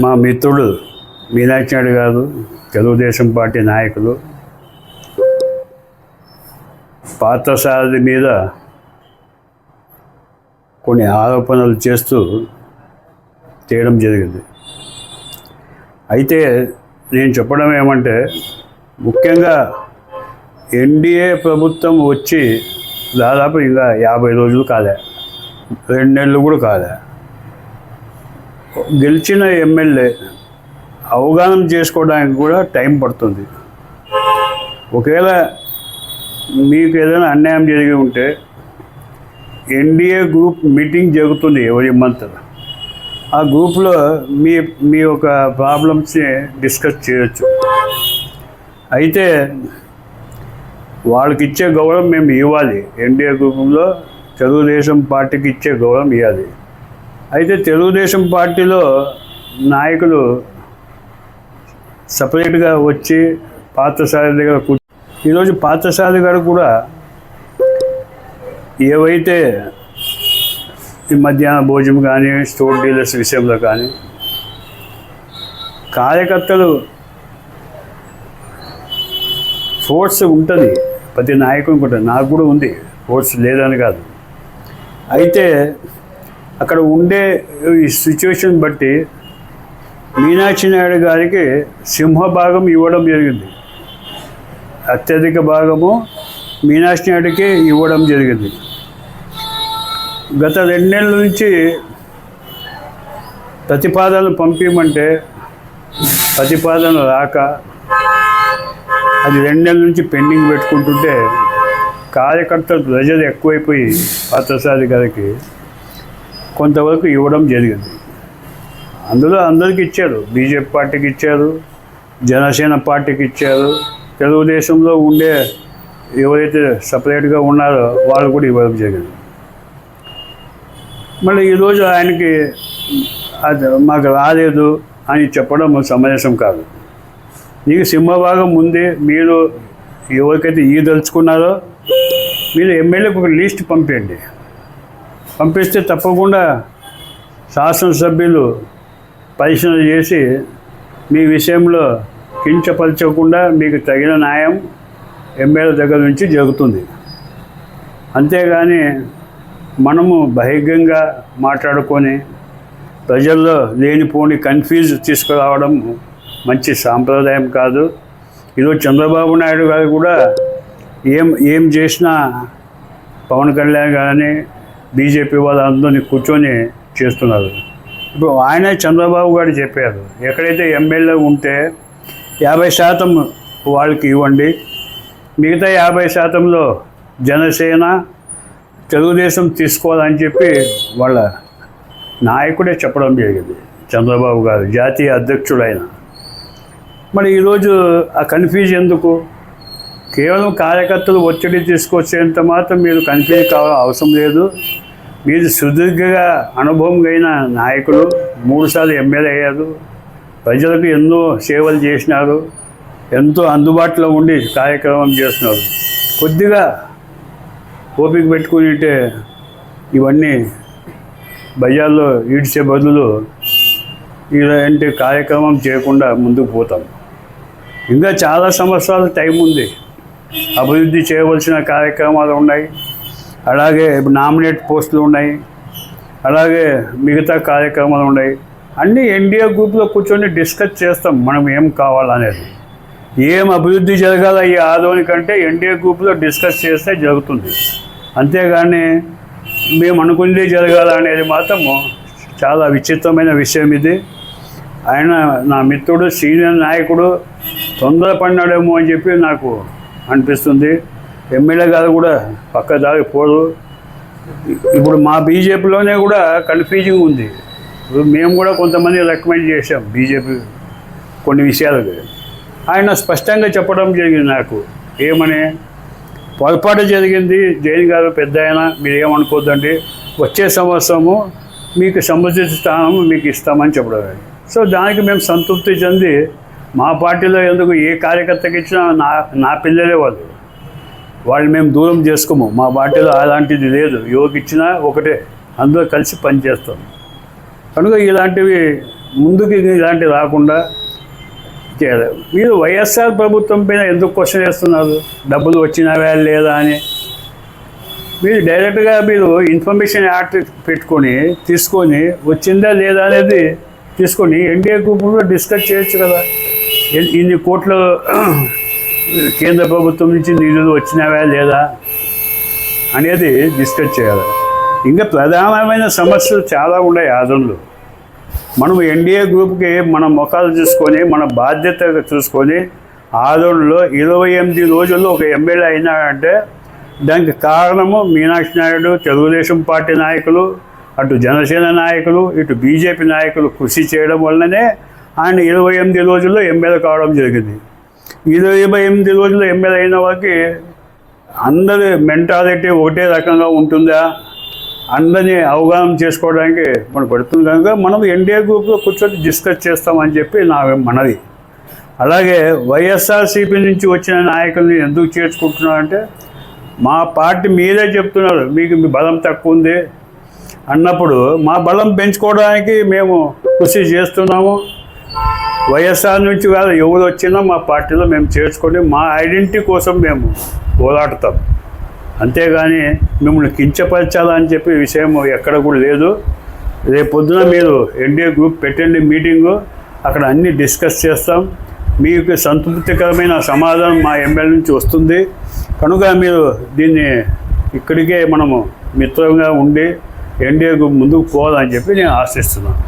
మా మిత్రుడు మీనాక్షి నాయుడు గారు తెలుగుదేశం పార్టీ నాయకులు. పార్థసారథి మీద కొన్ని ఆరోపణలు చేస్తూ చేయడం జరిగింది. అయితే నేను చెప్పడం ఏమంటే ముఖ్యంగా ఎన్డీఏ ప్రభుత్వం వచ్చి దాదాపు ఇంకా యాభై రోజులు కాలే. రెండు నెలలు కూడా కాలే. గెలిచిన ఎమ్మెల్యే అవగాహన చేసుకోవడానికి కూడా టైం పడుతుంది. ఒకవేళ మీకు ఏదైనా అన్యాయం జరిగి ఉంటే ఎన్డీఏ గ్రూప్ మీటింగ్ జరుగుతుంది ఎవరి మంత్. ఆ గ్రూప్లో మీ మీ యొక్క ప్రాబ్లమ్స్ని డిస్కస్ చేయొచ్చు. అయితే వాళ్ళకి ఇచ్చే గౌరవం మేము ఇవ్వాలి. ఎన్డీఏ గ్రూపంలో తెలుగుదేశం పార్టీకి ఇచ్చే గౌరవం ఇవ్వాలి. అయితే తెలుగుదేశం పార్టీలో నాయకులు సపరేట్గా వచ్చి పార్థసారథి దగ్గర కూర్చు ఈరోజు పార్థసారథి గారు కూడా ఏవైతే ఈ మధ్యాహ్న భోజనం కానీ స్టోర్ డీలర్స్ విషయంలో కానీ కార్యకర్తలు ఫోర్స్ ఉంటుంది. ప్రతి నాయకుని ఉంటుంది. నాకు కూడా ఉంది. ఫోర్స్ లేదని కాదు. అయితే అక్కడ ఉండే ఈ సిచ్యువేషన్ బట్టి మీనాక్షి నాయుడు గారికి సింహభాగం ఇవ్వడం జరిగింది. అత్యధిక భాగము మీనాక్షి నాయుడికి ఇవ్వడం జరిగింది. గత రెండు నెలల నుంచి ప్రతిపాదనలు పంపించమంటే ప్రతిపాదన రాక అది రెండు నెలల నుంచి పెండింగ్ పెట్టుకుంటుంటే కార్యకర్తలు ప్రజలు ఎక్కువైపోయి పాత్రసారి గారికి కొంతవరకు ఇవ్వడం జరిగింది. అందులో అందరికి ఇచ్చారు. బీజేపీ పార్టీకి ఇచ్చారు. జనసేన పార్టీకి ఇచ్చారు. తెలుగుదేశంలో ఉండే ఎవరైతే సపరేట్గా ఉన్నారో వాళ్ళు కూడా ఇవ్వడం జరిగింది. మళ్ళీ ఈరోజు ఆయనకి అది మాకు రాలేదు అని చెప్పడం సమంజసం కాదు. నీకు సింహభాగం ఉంది మీరు ఎవరికైతే ఈ దలుచుకున్నారో మీరు ఎమ్మెల్యేకి ఒక లిస్ట్ పంపేయండి. పంపిస్తే తప్పకుండా శాసనసభ్యులు పరిశీలన చేసి మీ విషయంలో కించపరచకుండా మీకు తగిన న్యాయం ఎమ్మెల్యే దగ్గర నుంచి జరుగుతుంది. అంతేగాని మనము బహిర్గంగా మాట్లాడుకొని ప్రజల్లో లేనిపోని కన్ఫ్యూజ్ తీసుకురావడం మంచి సాంప్రదాయం కాదు. ఈరోజు చంద్రబాబు నాయుడు గారు కూడా ఏం ఏం చేసినా పవన్ కళ్యాణ్ కానీ బీజేపీ వాళ్ళందరినీ కూర్చొని చేస్తున్నారు. ఇప్పుడు ఆయన చంద్రబాబు గారు చెప్పారు ఎక్కడైతే ఎమ్మెల్యే ఉంటే యాభై శాతం వాళ్ళకి ఇవ్వండి మిగతా యాభై శాతంలో జనసేన తెలుగుదేశం తీసుకోవాలని చెప్పి వాళ్ళ నాయకుడే చెప్పడం జరిగింది చంద్రబాబు గారు జాతీయ అధ్యక్షుడైన. మరి ఈరోజు ఆ కన్ఫ్యూజ్ ఎందుకు? కేవలం కార్యకర్తలు ఒత్తిడి తీసుకొచ్చేంత మాత్రం మీరు కన్ఫ్యూజ్ కావాల అవసరం లేదు. మీరు సుదీర్ఘంగా అనుభవం అయిన నాయకులు మూడుసార్లు ఎమ్మెల్యే అయ్యారు. ప్రజలకు ఎన్నో సేవలు చేసినారు. ఎంతో అందుబాటులో ఉండి కార్యక్రమం చేస్తున్నారు. కొద్దిగా ఓపిక పెట్టుకుంటే ఇవన్నీ బజార్లో ఈడ్చే బదులు ఇలాంటి కార్యక్రమం చేయకుండా ముందుకు పోతాం. ఇంకా చాలా సంవత్సరాలు టైం ఉంది. అభివృద్ధి చేయవలసిన కార్యక్రమాలు ఉన్నాయి. అలాగే నామినేట్ పోస్టులు ఉన్నాయి. అలాగే మిగతా కార్యక్రమాలు ఉన్నాయి. అన్నీ ఎన్డీఏ గ్రూప్లో కూర్చొని డిస్కస్ చేస్తాం మనం ఏం కావాలనేది. ఏం అభివృద్ధి జరగాల ఈ ఆదోని కంటే ఎన్డీఏ గ్రూప్లో డిస్కస్ చేస్తే జరుగుతుంది. అంతేగాని మేము అనుకుంది జరగాల అనేది మాత్రము చాలా విచిత్రమైన విషయం ఇది. ఆయన నా మిత్రుడు సీనియర్ నాయకుడు తొందరపడినాడేమో అని చెప్పి నాకు అనిపిస్తుంది. ఎమ్మెల్యే గారు కూడా పక్క దారి పోదు. ఇప్పుడు మా బీజేపీలోనే కూడా కన్ఫ్యూజింగ్ ఉంది. ఇప్పుడు మేము కూడా కొంతమంది రికమెండ్ చేశాం బీజేపీ కొన్ని విషయాలకు. ఆయన స్పష్టంగా చెప్పడం జరిగింది నాకు. ఏమని? పొరపాటు జరిగింది. జైన్ గారు పెద్ద ఆయన మీరు ఏమనుకోద్దండి? వచ్చే సంవత్సరము మీకు సంబంధించిన స్థానం మీకు ఇస్తామని చెప్పడం. సో దానికి మేము సంతృప్తి చెంది మా పార్టీలో ఎందుకు ఏ కార్యకర్తకి ఇచ్చినా నా నా పిల్లలే వాళ్ళు. వాళ్ళు మేము దూరం చేసుకోము. మా పార్టీలో అలాంటిది లేదు. యువకి ఇచ్చినా ఒకటే. అందరూ కలిసి పనిచేస్తాం కనుక ఇలాంటివి ముందుకు ఇలాంటివి రాకుండా చేయలేదు మీరు వైఎస్ఆర్ ప్రభుత్వం పైన ఎందుకు క్వశ్చన్ చేస్తున్నారు డబ్బులు వచ్చినవా లేదా అని. మీరు డైరెక్ట్గా మీరు ఇన్ఫర్మేషన్ యాక్ట్ పెట్టుకొని తీసుకొని వచ్చిందా లేదా అనేది తీసుకొని ఎన్డీఏ గ్రూప్లో డిస్కస్ చేయొచ్చు కదా. ఇన్ని కోట్ల కేంద్ర ప్రభుత్వం నుంచి నిధులు వచ్చినవా లేదా అనేది డిస్కస్ చేయాలి. ఇంకా ప్రధానమైన సమస్యలు చాలా ఉన్నాయి ఆదంలో మనం ఎన్డీఏ గ్రూప్కి మన ముఖాలు చూసుకొని మన బాధ్యత చూసుకొని ఆదంలో ఇరవై ఎనిమిది రోజుల్లో ఒక ఎమ్మెల్యే అయినాడంటే దానికి కారణము మీనాక్షి నాయుడు తెలుగుదేశం పార్టీ నాయకులు అటు జనసేన నాయకులు ఇటు బీజేపీ నాయకులు కృషి చేయడం వల్లనే ఆయన ఇరవై ఎనిమిది రోజుల్లో ఎమ్మెల్యే కావడం జరిగింది. ఇరవై ఎనిమిది రోజుల్లో ఎమ్మెల్యే అయిన వారికి అందరి మెంటాలిటీ ఒకటే రకంగా ఉంటుందా? అందరినీ అవగాహన చేసుకోవడానికి మనం పడుతుంది కనుక మనం ఎన్డీఏ గ్రూప్లో కూర్చొని డిస్కస్ చేస్తామని చెప్పి నా మనది అలాగే వైఎస్ఆర్సీపీ నుంచి వచ్చిన నాయకుల్ని ఎందుకు చేర్చుకుంటున్నారంటే మా పార్టీ మీరే చెప్తున్నారు మీకు మీ బలం తక్కువ ఉంది అన్నప్పుడు మా బలం పెంచుకోవడానికి మేము కృషి చేస్తున్నాము. వైఎస్ఆర్ నుంచి కాదు ఎవరు వచ్చినా మా పార్టీలో మేము చేర్చుకొని మా ఐడెంటిటీ కోసం మేము పోరాడతాం. అంతేగాని మిమ్మల్ని కించపరచాలని చెప్పి విషయం ఎక్కడ కూడా లేదు. రేపు పొద్దున మీరు ఎన్డీఏ గ్రూప్ పెట్టండి మీటింగు అక్కడ అన్ని డిస్కస్ చేస్తాం. మీకు సంతృప్తికరమైన సమాధానం మా ఎమ్మెల్యే నుంచి వస్తుంది. కనుక మీరు దీన్ని ఇక్కడికే మనము మిత్రంగా ఉండి ఎన్డీఏకు ముందుకు పోవాలని చెప్పి నేను ఆశిస్తున్నాను.